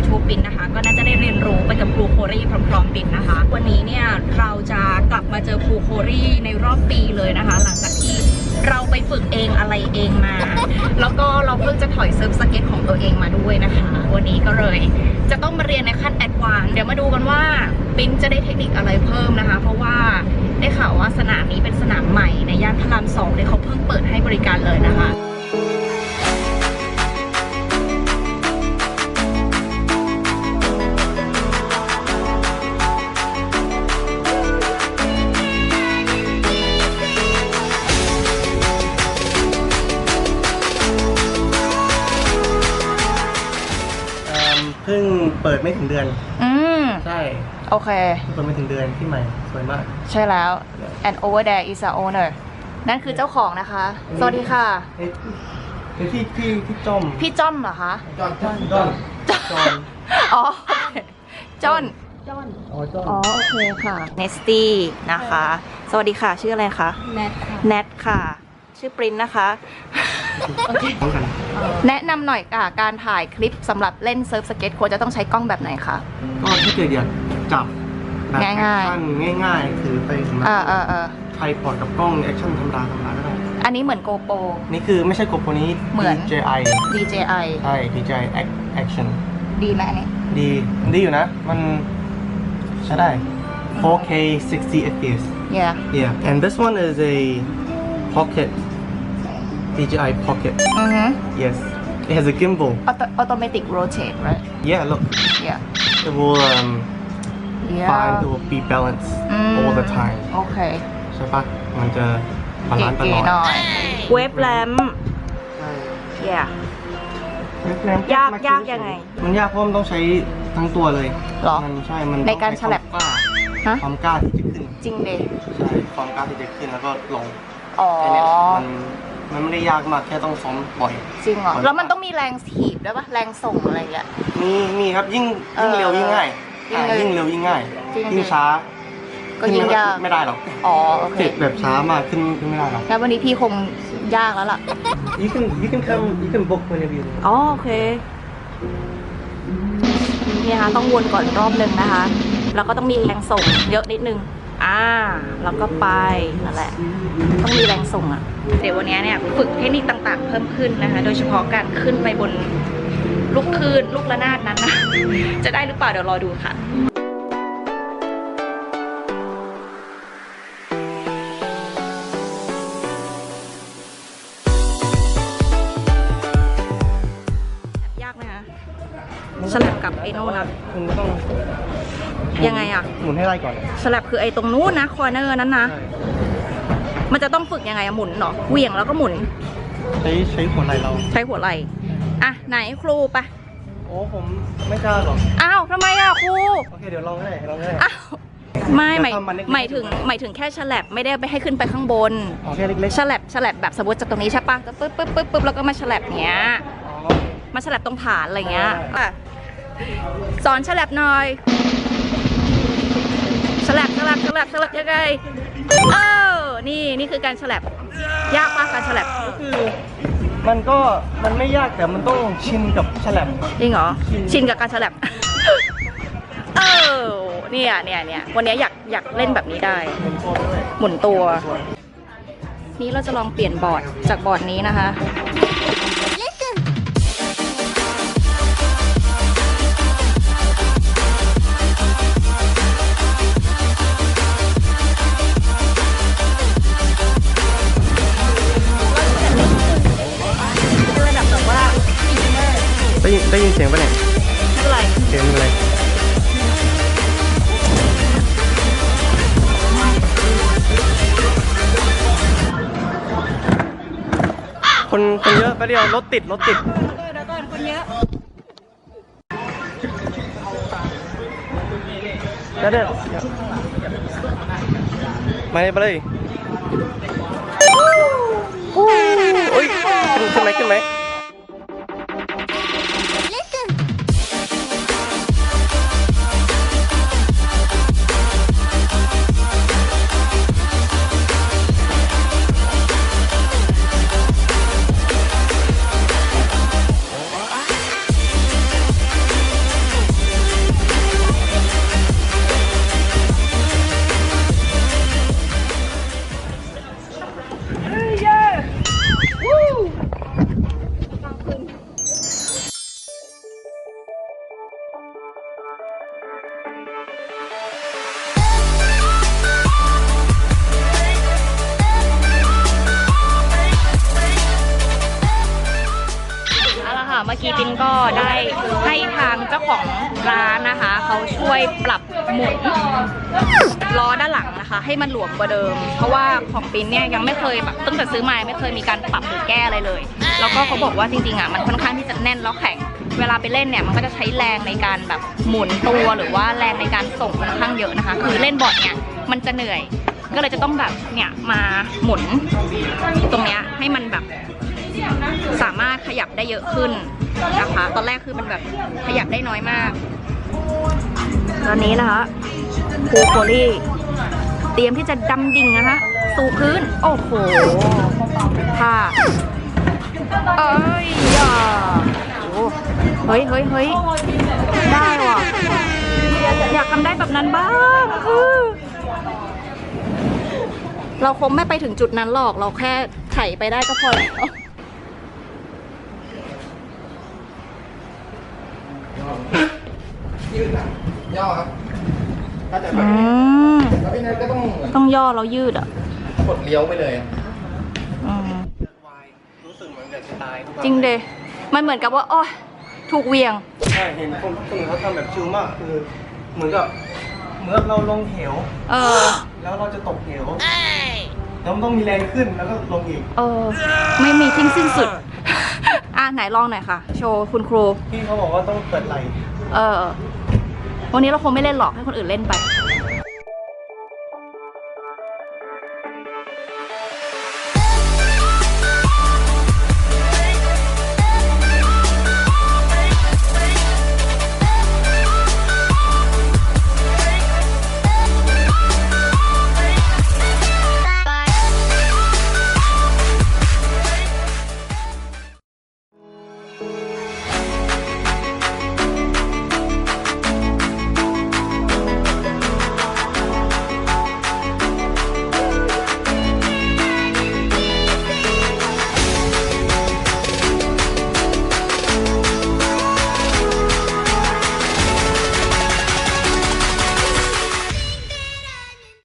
YouTube ปินนะคะ ก็น่าจะได้เรียนรู้ไปกับครูโครี่พร้อมๆปินนะคะ วันนี้เนี่ยเราจะกลับมาเจอครูโครี่ในรอบปีเลยนะคะ หลังจากที่เราไปฝึกเองอะไรเองมา แล้วก็เราเพิ่งจะถอยเซิร์ฟสเก็ตของตัวเองมาด้วยนะคะ วันนี้ก็เลยจะต้องมาเรียนในขั้นแอดวานเดี๋ยวมาดูกันว่าปินจะได้เทคนิคอะไรเพิ่มนะคะ เพราะว่าได้ข่าวว่าสนามนี้เป็นสนามใหม่ในย่านพระรามสองที่เขาเพิ่งเปิดให้บริการเลยนะคะ งเปิดไม่ถึงเดือน อืม ใช่โอเคเพิ่งเปิดไม่ถึงเดือนที่ใหม่สวยมาก ใช่แล้ว and over there is a owner นั่นคือเจ้าของนะคะ สวัสดีค่ะ เอ๊ะเอ๊ะพี่พี่พี่จอมพี่จ้อมเหรอคะ จอนจอนจอนจอนอ๋อโอเคจอนอ๋อจอนอ๋อโอเคค่ะ เนสตี้นะคะ สวัสดีค่ะ ชื่ออะไรคะ แนทค่ะ แนทค่ะ ชื่อปรินนะคะ พร้อมกันแนะนำหน่อยค่ะการถ่ายคลิปสำหรับเล่นเซิร์ฟสเก็ตควรจะต้องใช้กล้องแบบไหนคะ ก็ถ้าเกิดอยากจับแบบง่ายๆ แอคชั่นง่ายๆถือไปถึงมาเออเออเออไทยพอร์ตกับกล้องแอคชั่นธรรมดาธรรมดาก็ได้อันนี้เหมือนโกโปร นี่คือไม่ใช่กบตัวนี้ เหมือน DJI DJI ใช่ DJI Ac- Action ดีไหมอันนี้ ดีดีอยู่นะ มันใช้ได้ 4K 60 FPS yeah Yeah, and this one is a pocket DJI Pocket. อือฮึ Yes, it has a gimbal. Auto automatic rotate right Yeah, look, yeah it will um, yeah find it will be balanced อืม all the time. โอเค ใช่ปะมันจะบาลานซ์ตเก๋ลอดๆหน่อย เว็บแรมใช่ yeah ยากยากยังไงมันยากเพราะมันต้องใช้ทั้งตัวเลยหรอมันใช่ มันในการต้องฉลับใช้ฮะ ความกล้าความกล้าที่จะขึ้น จริงเดใช่ ความกล้าที่จะขึ้นแล้วก็ลงอ๋อแค่เนี้ยมัน มันไม่ได้ยากมากแค่ต้องซ้อมบ่อย จริงเหรอมันแล้วมันต้องมีแรงถีบด้วยปะแรงส่งอะไรอย่างเงี้ย มีมีครับยิ่งยิ่งเออเร็วยิ่งง่ายยิ่งอ่าเร็วยิ่งเร็วยิ่งง่ายจริงยิ่งช้าก็ยิ่งยากไม่ได้หรอกอ๋อโอเคเจ็บแบบช้ามากขึ้นขึ้นไม่ได้หรอกงั้นวันนี้พี่คงยากแล้วล่ะ you can you can come you can book whenever you อ๋อโอเคนี่นะคะต้องวนก่อนรอบหนึ่งนะคะ แล้วก็ต้องมีแรงส่งเยอะนิดนึง อ่า แล้วก็ไปนั่นแหละ ต้องมีแรงส่งอะ่ะ เดี๋ยววันนี้เนี่ยฝึกเทคนิคต่างๆ เพิ่มขึ้นนะคะ โดยเฉพาะการขึ้นไปบนลูกคลื่นลูกระนาดนั้นนะ จะได้หรือเปล่าเดี๋ยวรอดูค่ะยากไหมคะสลับกับไอ้โน่นนะคุณต้อง ยังไงอะหมุนให้ได้ก่อน สลับคือไอ้ตรงนู้นนะคอร์เนอร์นั้นนะใช่ มันจะต้องฝึกยังไงอะหมุนเนาะเหวี่ยงแล้วก็หมุน ใช้ใช้หัวไหล่เรา ใช้หัวไหล่อะไหนครูไปะโอ้ผมไม่กล้าหรอก อ้าวทำไมอะครู โอเคเดี๋ยวลองก็ได้ลองก็ได้อ้าว ไม่หมายจะทำมันเล็กๆหมายถึงหมายถึงแค่ฉลับไม่ได้ไปให้ขึ้นไปข้างบนอ๋อแค่เล็กฉลับฉลับแบบสมมติจากตรงนี้ใช่ปะก็ปึ๊บปึ๊บปึ๊บปึ๊บแล้วก็มาฉลับเนี้ยๆอ๋อมาฉลับตรงฐานอะไรเงี้ยได้อะสอนฉลับหน่อยฉลับฉลับฉลับฉลับยังไงเออ นี่นี่คือการฉลับยากมากการฉลับก็คือมันก็มันไม่ยากแต่มันต้องชินกับฉลับจริงเหรอชินชินกับการฉลับเออเนี่ยเนี่ยเนี่ยวันนี้อยากอยากเล่นแบบนี้ได้เป็นตัวด้วยหมุนตัว นี้เราจะลองเปลี่ยนบอร์ดจากบอร์ดนี้นะคะระ ไปเดียวรถติดรถติดเดี๋ยวก่อนคนเยอะเดี๋ยวเดี๋ยวมาเลยไปเลยโอ้ยขึ้นไหมขึ้นไหม กี้ปินก็ได้ให้ทางเจ้าของร้านนะคะ เขาช่วยปรับหมุนล้อด้านหลังนะคะ ให้มันหลวมกว่าเดิม เพราะว่าของปินเนี่ยยังไม่เคยแบบตั้งแต่ซื้อมาไม่เคยมีการปรับหรือแก้อะไรเลย แล้วก็เขาบอกว่าจริงๆอะมันค่อนข้างที่จะแน่นแล้วแข็งเวลาไปเล่นเนี่ยมันก็จะใช้แรงในการแบบหมุนตัวหรือว่าแรงในการส่งค่อนข้างเยอะนะคะ คือเล่นบอร์ดเนี่ยมันจะเหนื่อย ก็เลยจะต้องแบบเนี่ยมาหมุนตรงเนี้ยให้มันแบบ สามารถขยับได้เยอะขึ้นนะคะ ตอนแรกคือมันแบบขยับได้น้อยมาก ตอนนี้นะคะครูโคลี่เตรียมที่จะดำดิ่งนะคะ สู่พื้น โอ้โหค่ะเอ้ยอย่าโอ้เฮ้ยเฮ้ยเฮ้ยได้ว่ะ อยากทำได้แบบนั้นบ้างเออเราคงไม่ไปถึงจุดนั้นหรอก เราแค่ไถไปได้ก็พอแล้ว ยืดอะย่อครับถ้าจะแบอืบนี้มแล้วพี่เนยก็ต้องต้องย่อเรายืดอะกดเลี้ยวไปเลยอืมรู้สึกเหมือนกับจะตายทุกวันจริงเดมันเหมือนกับว่าโอ้ถูกเหวียง ใช่เห็นคนคนอื่นเขาทำแบบชิลมากคือเหมือนกับเหมือนกับเราลงเหว เออ แล้วเราจะตกเหวแล้วมันต้องมีแรงขึ้นแล้วก็ลงอีก เออ ไม่มีทิ้งสิ้นสุด อะไหนลองหน่อยค่ะ โชว์คุณครู พี่เขาบอกว่าต้องเปิดไหล เออ วันนี้เราคงไม่เล่นหรอกให้คนอื่นเล่นไป